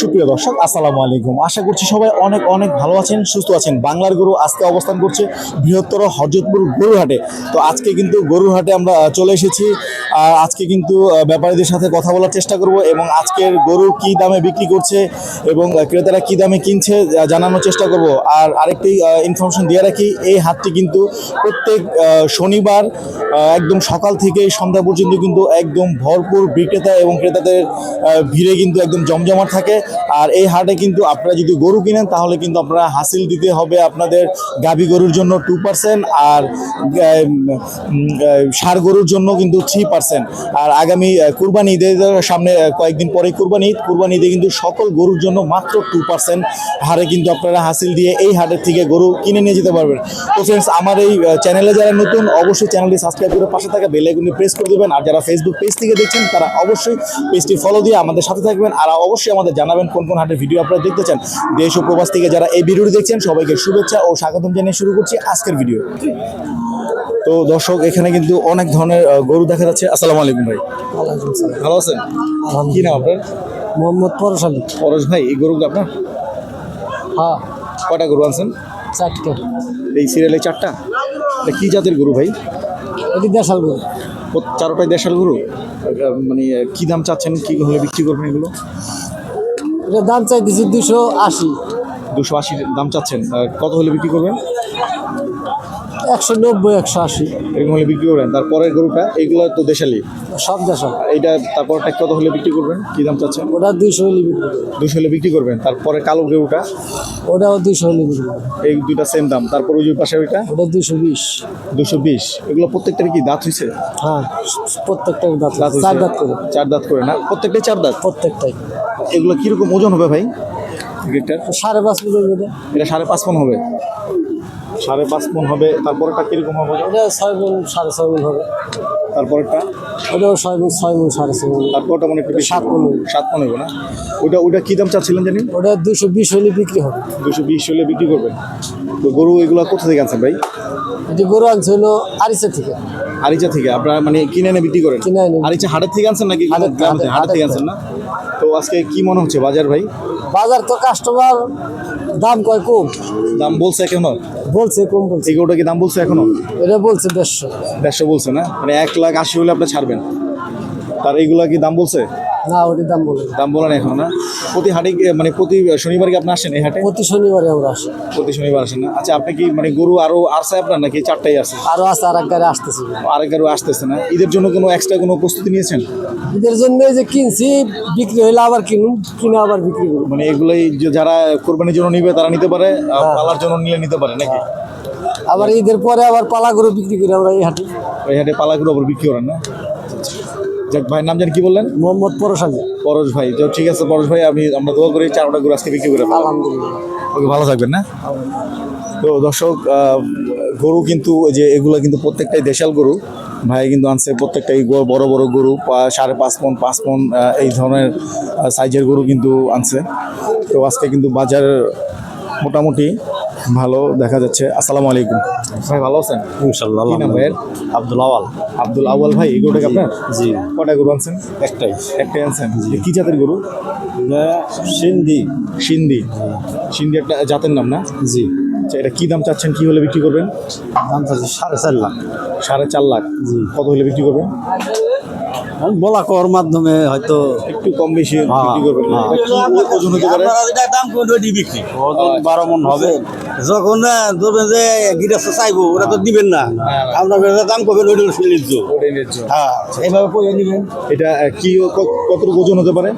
সুপ্রিয় দর্শক, আসসালামু আলাইকুম। আশা করছি সবাই অনেক অনেক ভালো আছেন, সুস্থ আছেন। বাংলার গরু আজকে অবস্থান করছে বৃহত্তর হরজতপুর গরুহাটে তো আজকে কিন্তু গরুহাটে আমরা চলে এসেছি। আর আজকে কিন্তু ব্যাপারীদের সাথে কথা বলার চেষ্টা করব এবং আজকের গরু কি দামে বিক্রি করছে এবং ক্রেতারা কি দামে কিনছে জানানোর চেষ্টা করব। আর আরেকটি ইনফরমেশন দিয়ে রাখি, এই হাটটি কিন্তু প্রত্যেক শনিবার একদম সকাল থেকে সন্ধ্যা পর্যন্ত কিন্তু একদম ভরপুর বিক্রেতা এবং ক্রেতাদের ভিড়ে কিন্তু একদম জমজমাট থাকে। আর এই হাটে কিন্তু আপনারা যদি গরু কিনেন, তাহলে কিন্তু আপনারা হাসিল দিতে হবে আপনাদের গাভী গরুর জন্য টু পার্সেন্ট আর ষাঁড় গরুর জন্য কিন্তু থ্রি পার্সেন্ট আর আগামী কুরবানি ঈদের সামনে কয়েকদিন পরে কুরবানি ঈদ। কুরবানি ঈদে কিন্তু সকল গরুর জন্য মাত্র টু পার্সেন্ট হারে কিন্তু আপনারা হাসিল দিয়ে এই হাটের থেকে গরু কিনে নিয়ে যেতে পারবেন। তো ফ্রেন্ডস আমার এই চ্যানেলে যারা নতুন, অবশ্যই চ্যানেলটি সাবস্ক্রাইব করে পাশে থাকা বেল আইকনটি প্রেস করে দেবেন। আর যারা ফেসবুক পেজ থেকে দেখছেন, তারা অবশ্যই পেজটি ফলো দিয়ে আমাদের সাথে থাকবেন। আর অবশ্যই আমাদের জানাবেন কোন কোন হাটের ভিডিও আপনারা দেখতে চান। দেশ ও প্রবাস থেকে যারা এই ভিডিওটি দেখছেন সবাইকে শুভেচ্ছা ও স্বাগতম জানিয়ে শুরু করছি আজকের ভিডিও তো দর্শক এখানে কিন্তু অনেক ধরনের গরু দেখা যাচ্ছে। আসসালামু আলাইকুম ভাই। ভালো আছেন? কি নাম আপনার? মোহাম্মদ পরশ আলী। পরশ ভাই এই গরুগুলো আপনার? হ্যাঁ। কটা গরু আনছেন? চারটে। এই সিরিয়ালে চারটা? এটা কি জাতের গরু ভাই? এটি দেশাল গরু। চারোটাই দেশাল গরু? মানে কি দাম চাচ্ছেন? কি হলে বিক্রি করবেন এগুলো? এটা দাম চাইতেছি দুশো আশি। দুশো আশি দাম চাচ্ছেন। কত হলে বিক্রি করবেন? একশো নব্বই একশো আশি। এরকম হলে বিক্রি করবেন। তারপরের গরুটা এইগুলো তো দেশালি। সব দেশাল। এইটা তারপরটা কত হলে বিক্রি করবেন? কি দাম চাচ্ছেন? ওটা দুইশো হলে বিক্রি করব দুশো হলে বিক্রি করবেন। তারপরে কালো গরুটা ওটাও দুইশো হলে বিক্রি করব এই দুইটা সেম দাম। তারপর ওই পাশে ওইটা? ওটা দুশো বিশ। দুশো বিশ। এগুলো প্রত্যেকটার কি দাঁত হয়েছে হ্যাঁ প্রত্যেকটা দাঁত। দাঁত চার দাঁত করে। চার দাঁত করে না? প্রত্যেকটাই চার দাঁত? প্রত্যেকটাই। এগুলো কীরকম ওজন হবে ভাই? ক্রিকেটটার সাড়ে পাঁচ করে এটা। সাড়ে পাঁচ মন হবে। সাড়ে পাঁচ মন হবে। তারপরেরটা কীরকম হবে? ওটা ছয় গুণ সাড়ে ছয় গুণ হবে। তারপরেরটা? ওটাও ছয় গুণ ছয় গুণ সাড়ে ছয় গুণ তারপরটা মনে একটু সাত মণ সাত মন হবে না? ওটা ওটা কি দাম চাচ্ছিলেন জানি ওটা দুশো বিশ হলে বিক্রি হবে। দুশো বিশ হলে বিক্রি করবেন। তো গরু এগুলো কোথা থেকে আনছেন ভাই? এটি গরু আনছে হলো আরিসা থেকে। আরিচা থেকে আপনারা মানে কিনে এনে বিক্রি করেন। আরিচা হাটের থেকে আনছেন নাকি হাটের থেকে, আনছেন না? তো আজকে কি মনে হচ্ছে বাজার ভাই? বাজার তো কাস্টমার দাম কয় কম? দাম বলছে এখনও? বলছে কম বলছে। এই গরুটা কি দাম বলছে এখনও? এটা বলছে দেড়শো। দেড়শো বলছে না? মানে এক লাখ আশি হলে আপনি ছাড়বেন। তার এইগুলা কি দাম বলছে? না ওটির দাম বলে দাম বলেন এখন না? প্রতি হাটে মানে প্রতি শনিবার কি আপনি আসেন এই হাটে? প্রতি শনিবারে আমরা আসি। প্রতি শনিবার আসেন না? আচ্ছা আপনি কি মানে গরু আরও আসছে আপনার নাকি চারটাই আছে আরও আছে আর এক গাড়ি আসতেছি। আরেক গরু আসতেছে না? ঈদের জন্য কোনো এক্সট্রা কোনো প্রস্তুতি নিয়েছেন? ঈদের জন্য এই যে কিনছি বিক্রি হইলে আবার কিনুন কিনে আবার বিক্রি করুন। মানে এগুলোই যারা কোরবানির জন্য নিবে তারা নিতে পারে আর পালার জন্য নিলে নিতে পারে নাকি? আবার ঈদের পরে আবার পালা গরু বিক্রি করি আমরা এই হাটে। ওই হাটে পালাগুলো আবার বিক্রি করেন না? যাক ভাইয়ের নাম জানি কি বললেন? মোহাম্মদ পরশালী পরশ ভাই। তো ঠিক আছে পরশ ভাই আমি আমরা দোয়া করি চারটা গরু আজকে বিক্রি করে আলহামদুলিল্লাহ। ওকে ভালো থাকবেন না? তো দর্শক গরু কিন্তু ওই যে এগুলো কিন্তু প্রত্যেকটাই দেশাল গরু। ভাই কিন্তু আনছে প্রত্যেকটাই বড় বড় গরু সাড়ে পাঁচ মন পাঁচ মন এই ধরনের সাইজের গরু কিন্তু আনছে। তো আজকে কিন্তু বাজার মোটামুটি ভালো দেখা যাচ্ছে। আসসালামু আলাইকুম। ভাই ভালো আছেন? ইনশাল্লাহ কি নাম ভাইয়ের? আব্দুল আওয়াল। আব্দুল আউয়াল ভাই এই আপনার? জি। কটা গরু আনছেন? একটাই। একটাই আনছেন? কি জাতের গরু? সিন্ধি। সিন্ধি। সিন্ধি একটা জাতের নাম না? জি। আচ্ছা এটা কি দাম চাচ্ছেন? কি হলে বিক্রি করবেন? দাম চাচ্ছে সাড়ে চার লাখ। সাড়ে চার লাখ। জি। কত হলে বিক্রি করবেন? বলা কর মাধ্যমে হয়তো একটু কম বেশি হ্যাঁ, বিক্রি করবেন। হ্যাঁ। ওজন হতে পারে? দাম বিক্রি। ওজন বারো মন হবে? যখন না ধরবেন যে গিটার চাইব ওটা তো দিবেন না। আপনার দাম করবেন ওইটা ফেলিস ন্যায্য। হ্যাঁ এইভাবে কইয়া নিবেন এটা কি কতটুকু ওজন হতে পারে?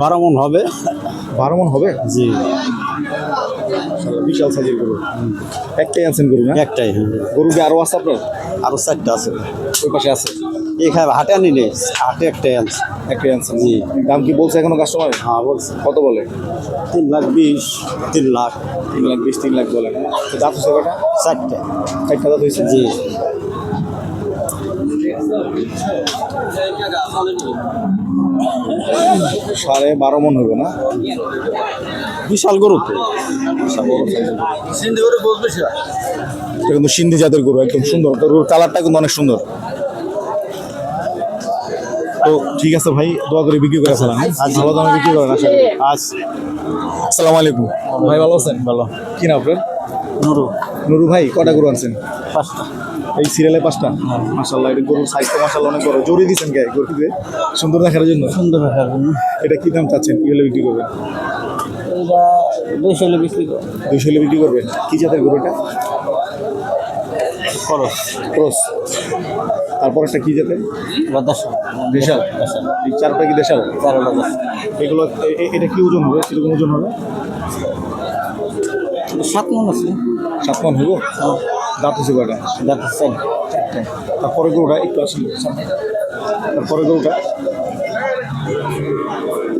বারো মন হবে। বারো মন হবে? জি। বিশাল সাইজের গরু। একটাই আনছেন গরু না? একটাই। হ্যাঁ। গরু কি আরও আছে আপনার? আরও চারটা আছে। ওই পাশে আছে? এখানে হাটে আনি নেই। হাটে একটাই আনছে। একটাই আনছেন? জি। দাম কি বলছে এখনও কাস্টমার হ্যাঁ বলছে। কত বলে? তিন লাখ বিশ তিন লাখ। তিন লাখ বিশ তিন লাখ বলে। না দাঁত হচ্ছে কটা চারটে। চারটা দাঁত হয়েছে? জি। সাড়ে বারো মন হবে না? বিশাল গরু তো। কিন্তু সিন্ধি জাতের গরু একদম সুন্দর। তো গরুর কালারটা কিন্তু অনেক সুন্দর। তো ঠিক আছে ভাই দোয়া করে বিক্রি করে ফেলাম। আজ ভালো দামে বিক্রি করেন করি। আজ। আসসালামু আলাইকুম। ভাই ভালো আছেন? ভালো। কি না আপনার? নুরু। নুরু ভাই কটা গরু আনছেন? পাঁচটা। এই সিরিয়ালে পাঁচটা? মাসাল্লাহ এটা গরুর সাইজ তো মাসাল্লাহ অনেক বড়। জোরে দিচ্ছেন কে গরুকে সুন্দর দেখার জন্য? সুন্দর দেখার জন্য। এটা কি দাম চাচ্ছেন? কি হলে বিক্রি করবেন? দুইশো হলে বিক্রি করো দুইশো হলে বিক্রি করবেন? কি জাতের গরু এটা? খরচ। ক্রস তারপর একটা কি বাতাসা দেশাল। এই চারটা কি দেশাল? এগুলো এটা কি ওজন হবে? কীরকম ওজন হবে? সাত মন আছে। সাত মান হইব? দাঁত হচ্ছে কয়টা? যাতে চাই তারপরে গরুটা একটু আসলে। তারপরে গরুটা?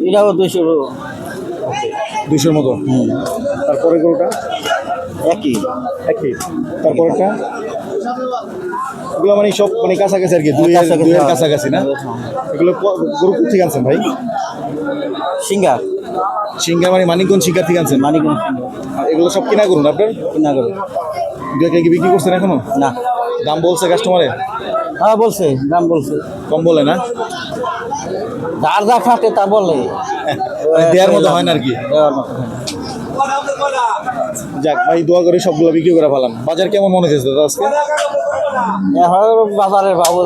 এটাও দুইশো দুইশোর মতো? তারপরে গরুটা? একই। একই। তারপরেরটা? এগুলো মানে সব মানে কাছাকাছি আর কি দুই দুইয়ের হ্যাঁ। কাছাকাছি না? এগুলো গরু কোথেকে আনছেন ভাই? সিঙ্গার। সিঙ্গা মানে মানিকগঞ্জ শিকার থেকে আনছেন? মানিকগঞ্জ। এগুলো সব কিনা করুন আপনার? কিনা করে দু কি বিক্রি করছেন এখনও? না। দাম বলছে কাস্টমারে হ্যাঁ বলছে দাম বলছে। কম বলে না? যার যা খাটে তা বলে। দেওয়ার মতো হয় না আর কি? দেওয়ার মতো হয় না। যাক ভাই দোয়া করে সবগুলো বিক্রি করে ফেলাম। বাজার কেমন মনে হচ্ছে দাদা আজকে? বাজারের বাবু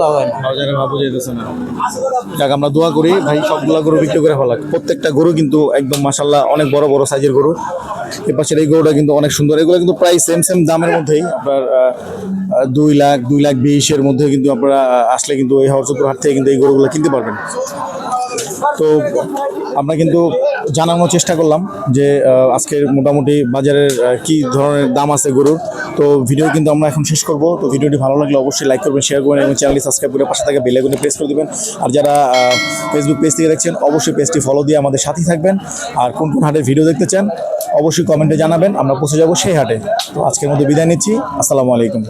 বাজারে ভাবু যেতেছে না। যাক আমরা দোয়া করি ভাই সবগুলা গরু বিক্রি করে ফেলাক। প্রত্যেকটা গরু কিন্তু একদম মাসাল্লাহ অনেক বড় বড় সাইজের গরু। এ পাশের এই গরুটা কিন্তু অনেক সুন্দর। এগুলো কিন্তু প্রায় সেম সেম দামের মধ্যেই। আপনার দুই লাখ দুই লাখ বিশের মধ্যে কিন্তু আপনারা আসলে কিন্তু এই হরচপুর হাট থেকে কিন্তু এই গরুগুলো কিনতে পারবেন। তো আমরা কিন্তু জানানোর চেষ্টা করলাম যে আজকের মোটামুটি বাজারের কি ধরনের দাম আছে গরুর। তো ভিডিও কিন্তু আমরা এখন শেষ করব। তো ভিডিওটি ভালো লাগলে অবশ্যই লাইক করবেন শেয়ার করবেন এবং চ্যানেলটি সাবস্ক্রাইব করে পাশে থাকা বেল আইকনে প্রেস করে দিবেন। আর যারা ফেসবুক পেজ থেকে দেখছেন, অবশ্যই পেজটি ফলো দিয়ে আমাদের সাথেই থাকবেন। আর কোন কোন হাটের ভিডিও দেখতে চান, অবশ্যই কমেন্টে জানাবেন। আমরা পৌঁছে যাব সেই হাটে। তো আজকের মধ্যে বিদায় নিচ্ছি। আসসালামু আলাইকুম।